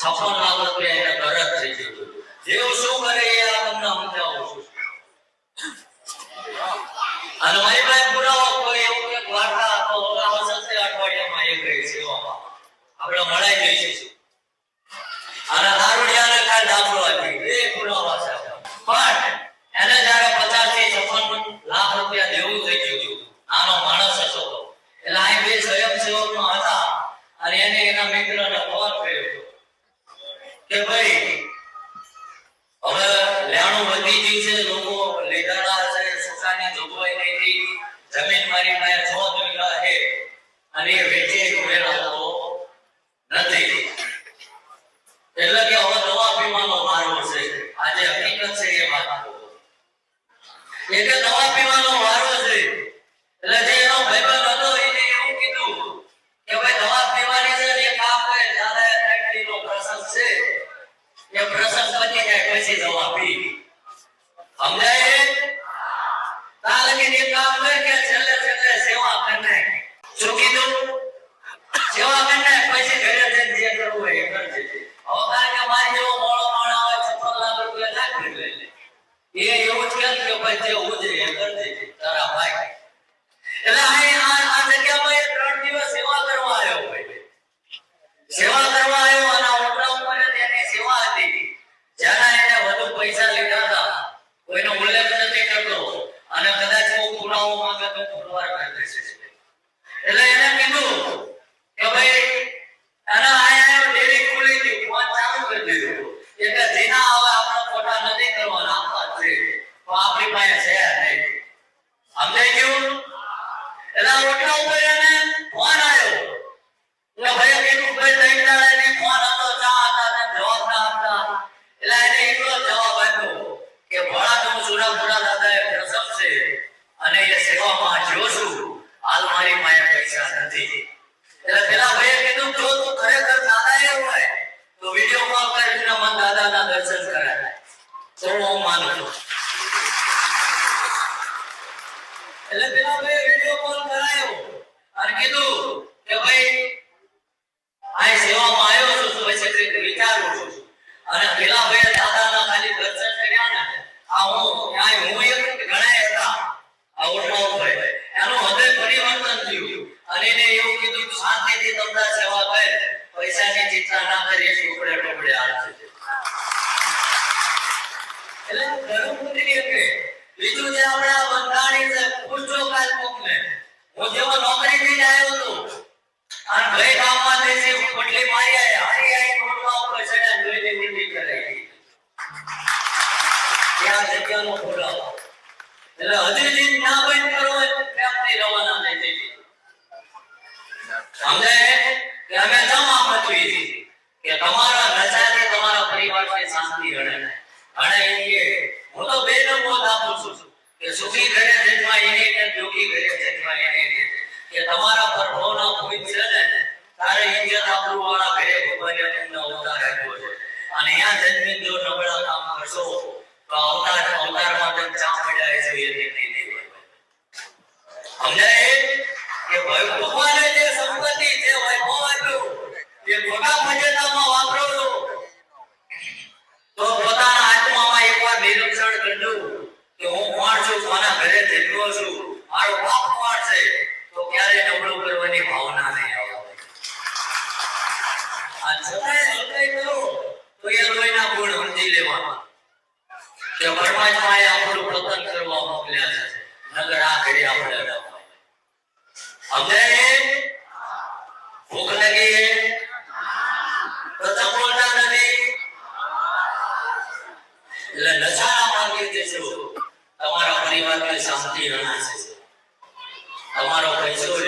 છપ્પન લાખ રૂપિયા એને ઘર થઈ ગયું જેવું શું કરે એ આ તમને સમજાવું છું અને મારી પાસે પુરાવો કોઈ એવું કે વાર્તા તો ઓલા સત્ય અઠવાડિયામાં એક રહી સેવામાં આપણે મળાઈ જઈશું અને દારૂડિયાને કાલ દાખલો આપી એ પુરાવા છે પણ એને જ્યારે પચાસથી છપ્પન લાખ રૂપિયા દેવું થઈ ગયું નાનો માણસ હતો એટલે અહીં બે સ્વયંસેવકમાં હતા અને એને એના મિત્રને ફોન કર્યો હતો. કે ભાઈ, હવે લેણું વધી ગયું છે, લોકો લીધાડા છે, સુકાની જોગવાઈ નહીં થઈ જમીન મારી પાસે છ વીઘા છે અને એ વેચે મેળવતો નથી. એટલે કે હવે દવા પીવાનો વારો છે. આજે હકીકત છે એ વાત. એટલે દવા પીવાનો વારો છે. એટલે જે એનો ભાઈબંધ હતો એને એવું કીધું કે ભાઈ દવા પીવાની છે ને એક કામ કરે દાદા ફેક્ટરીનો પ્રસંગ છે એ પ્રસંગ પતી જાય પછી દવા પી સમજાય તારે કે એક કામ કર કે છેલ્લે છેલ્લે સેવા કરને શું કીધું સેવા કરને પછી ઘરે જઈને જે કરવું હોય એ કરજે હવે કારણ કે મારી જેવો મોળો માણસ આવે છપ્પન લાખ રૂપિયા નાખી લે એ એવું જ કે ભાઈ જે હું એ કરજે તારા ભાઈ. એટલે গেছে અને પેલા ભાઈએ દાદાના ખાલી દર્શન કર્યા ને, આ હું આ હું એક ગણાય હતા, આ ઓટલા ઉપર એનું હવે પરિવર્તન થયું. અને એને એવું કીધું કે શાંતિથી તમને સેવા કરે, પૈસાની ચિંતા ના કરીએ, ટુકડે ટુકડે આવશે એટલે ધર્મપુત્રી એટલે બીજું જે આપણે બંધાણી છે પૂછો કાલ કોકને હું જેવો નોકરી જ આવ્યો હતો અને ગઈ ગામમાં ના બંધ કે અમે જમા છે કે તમારા નશાથી તમારા પરિવારને શાંતિ રહે અને કે હું તો બે નંબર આપું છું કે સુખી ઘરે જન્મા એને કે ઘરે જન્મા એને કે કે તમારા પર ભવના ભૂત છે ને, તારે ઇજ્જત આબરૂ વાળા ઘરે ભગવાને તમને અવતાર આપ્યો છે. અને અહીંયા જન્મી જો નબળા કામ કરશો તો અવતાર, અવતારમાં તમે ચા પડ્યા છે એ નહીં હોય સમજાય? કે ભાઈ ભગવાને જે સંપત્તિ જે વૈભવ આપ્યું એ ખોટા મર્યાદામાં વાપરો છો તો પોતાના આત્મામાં એકવાર નિરીક્ષણ કરજો કે હું કોણ છું કોના ઘરે જન્મ્યો છું મારો બાપ કોણ છે તો ક્યારે નબળું કરવાની ભાવના નહીં આવે આ છતાંય હલકાઈ કરો તો એ લોહીના ગુણ સમજી લેવાના પરમાત્માએ આપણું તમારા પરિવારને શાંતિ તમારો પૈસો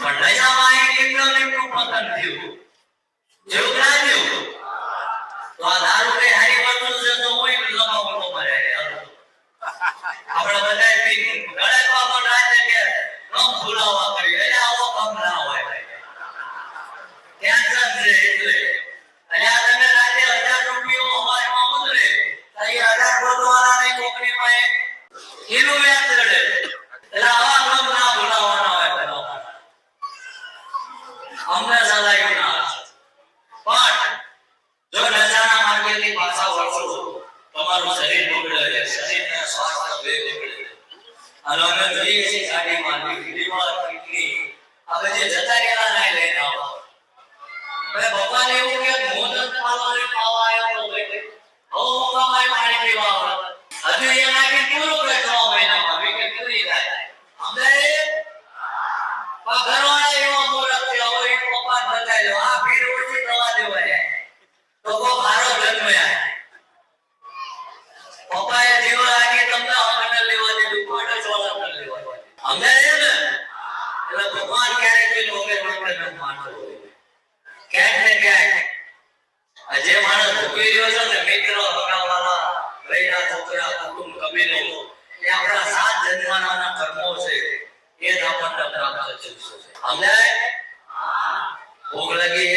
પણ રજામાં એક એકદમ પતન થયું. જેવું ના તો આ દારૂ કે હારી બનતું છે તો હું એક લગાવવાનો મારે આપણે બધા ગળે પણ રાતે કે કામ ભૂલાવા કરીએ, એટલે આવો કામ ના હોય. તમારું શરીર બગડે છે. શરીર ને સ્વાસ્થ્ય બે બગડે અને અમે જોઈએ છીએ ગાડીમાં લીવર કિડની જતા રહેલા ના લઈને આવો. ભગવાન એવું કે ભોજન પાવા આવ્યો તો ભાઈ હો મોકામાં પાણી પીવા આવે હજુ એ નાખી પૂરું કરે છ મહિનામાં વિકેટ પૂરી થાય અમને પણ ઘરવાળા એવા મૂર્ખ છે હવે એ પપ્પા બતાવી દો આ ભીડ ઓછી થવા દેવાય તો કો મારો જન્મ યાર પપ્પાએ ભગવાન. ક્યાંક સાત જન્મના કર્મો છે. એ જ આપણને પ્રાપ્ત લાગી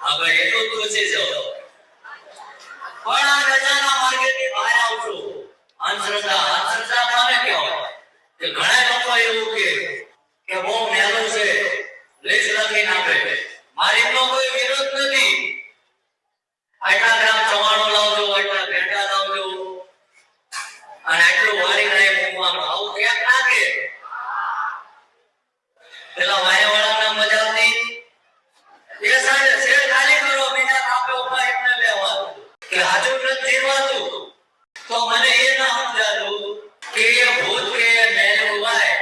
હવે એટલું પણ આ રજાના અંધશ્રદ્ધા અંધશ્રદ્ધા કોને કહેવાય. કે ઘણા લોકો એવું કે કે બહુ મેલું છે, લેસ લખી નાખે મારી તો કોઈ વિરોધ નથી. આટલા ગ્રામ ચવાણો લાવજો, આટલા ભેંડા લાવજો. અને આટલું વારી નાય મૂકવાનું આવું ક્યાંક નાખે પેલા વાયાવાળાને મજા આવતી એ સાંજે શેર ખાલી કરો બીજા કાપે ઊભા એમને લેવા કે હાજુ નથી જીવાતું તો મને એ ના સમજાતું કે એ ભૂત કે એ મેલ ઉવાય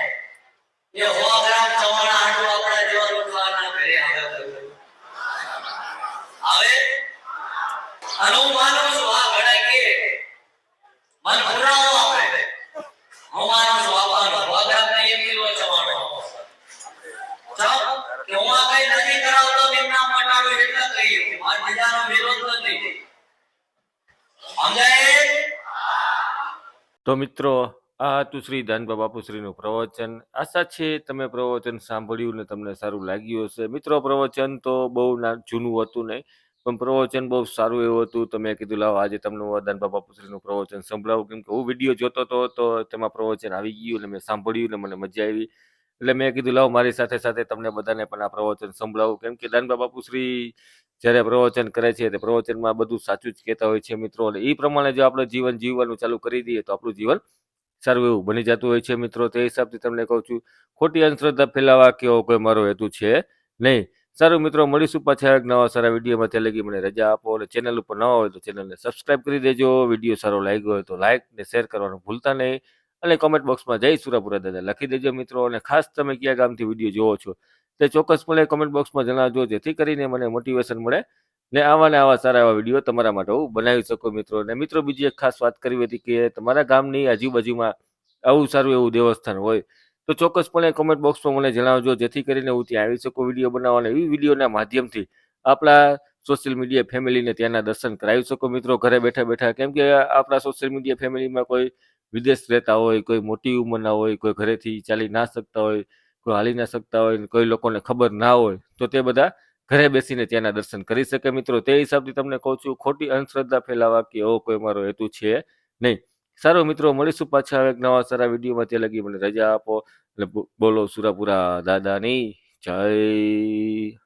એ હો ગ્રામ ચવાણા હાટુ આપણા જેવા લોકોના ઘરે આવે આવે અને હું માનું છું, આ કે? મન પુરાવો આપે હું માનું આપવાનો હો ગ્રામ એક કિલો જવાનો ચાલો કે હું આ કઈ નથી કરાવતો નિમના મટાડું એટલે કહીએ મારે બીજાનો વિરોધ નથી. સમજાય? તો મિત્રો, આ હતું શ્રી દાનબા બાપુશ્રીનું પ્રવચન. આશા છે તમે પ્રવચન સાંભળ્યું ને તમને સારું લાગ્યું હશે. મિત્રો, પ્રવચન તો બહુ જૂનું હતું નહીં. પણ પ્રવચન બહુ સારું એવું હતું. તો મેં કીધું, લાવો આજે તમને વરદાન બાપા પુત્રીનું પ્રવચન સંભળાવું. કેમ કે હું વીડિયો જોતો હતો તો તેમાં પ્રવચન આવી ગયું એટલે મેં સાંભળ્યું એટલે મને મજા આવી. એટલે મેં કીધું, લાવો મારી સાથે સાથે તમને બધાને પણ આ પ્રવચન સંભળાવું. કેમ કે દાનબા બાપુશ્રી જ્યારે પ્રવચન કરે છે, તે પ્રવચનમાં બધું સાચું જ કહેતા હોય છે મિત્રો. એટલે એ પ્રમાણે જો આપણે જીવન જીવવાનું ચાલુ કરી દઈએ તો આપણું જીવન સારું એવું બની જતું હોય છે મિત્રો. તે હિસાબથી તમને કહું છું, ખોટી અંધશ્રદ્ધા ફેલાવા કેવો કોઈ મારો હેતુ છે નહીં. સારું મિત્રો, મળીશું પાછા એક નવા સારા વિડીયોમાં. ત્યાં લગી મને રજા આપો અને ચેનલ ઉપર નવા હોય તો ચેનલને સબસ્ક્રાઇબ કરી દેજો. વીડિયો સારો લાગ્યો હોય તો લાઇક ને શેર કરવાનું ભૂલતા નહીં. અને કોમેન્ટ બોક્સમાં જય સુરાપુરા દાદા લખી દેજો મિત્રો. અને ખાસ તમે કયા ગામથી વીડિયો જોવો છો તે ચોક્કસપણે કોમેન્ટ બોક્સમાં જણાવજો. જેથી કરીને મને મોટિવેશન મળે ને આવા ને આવા સારા એવા વીડિયો તમારા માટે હું બનાવી શકું મિત્રો. ને મિત્રો, બીજી એક ખાસ વાત કરવી હતી કે તમારા ગામની આજુબાજુમાં આવું સારું એવું દેવસ્થાન હોય તો ચોક્કસપણે કોમેન્ટ બોક્સમાં મને જણાવજો, જેથી કરીને હું ત્યાં આવી શકું વીડિયો બનાવવાના એવી વિડીયોના માધ્યમથી આપણા સોશિયલ મીડિયા ફેમિલીને ત્યાંના દર્શન કરાવી શકો. મિત્રો, ઘરે બેઠા બેઠા, કેમ કે આપણા સોશિયલ મીડિયા ફેમિલીમાં કોઈ વિદેશ રહેતા હોય, કોઈ મોટી ઉંમરના હોય, કોઈ ઘરેથી ચાલી ના શકતા હોય, કોઈ હાલી ના શકતા હોય કોઈ લોકોને ખબર ના હોય, તો તે બધા ઘરે બેસીને ત્યાંના દર્શન કરી શકે. મિત્રો, તે હિસાબથી તમને કહું છું, ખોટી અંધશ્રદ્ધા ફેલાવા કે એવો કોઈ મારો હેતુ છે નહીં. સારો મિત્રો, મળીશું પાછા એક નવા સારા વિડીયોમાં. ત્યાં લગી મને રજા આપો. એટલે બોલો સુરાપુરા દાદાની જય.